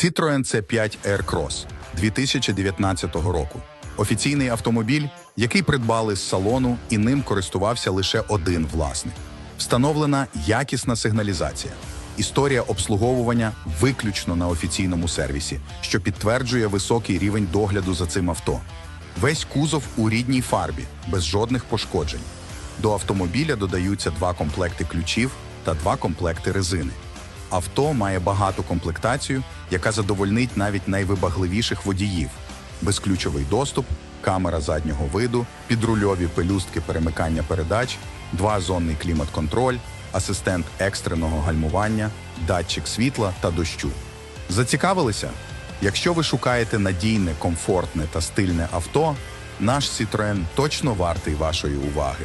Citroen C5 Aircross 2019 року. Офіційний автомобіль, який придбали з салону, і ним користувався лише один власник. Встановлена якісна сигналізація. Історія обслуговування виключно на офіційному сервісі, що підтверджує високий рівень догляду за цим авто. Весь кузов у рідній фарбі, без жодних пошкоджень. До автомобіля додаються два комплекти ключів та два комплекти резини. Авто має багату комплектацію, яка задовольнить навіть найвибагливіших водіїв: безключовий доступ, камера заднього виду, підрульові пелюстки перемикання передач, двозонний клімат-контроль, асистент екстреного гальмування, датчик світла та дощу. Зацікавилися? Якщо ви шукаєте надійне, комфортне та стильне авто, наш Citroen точно вартий вашої уваги.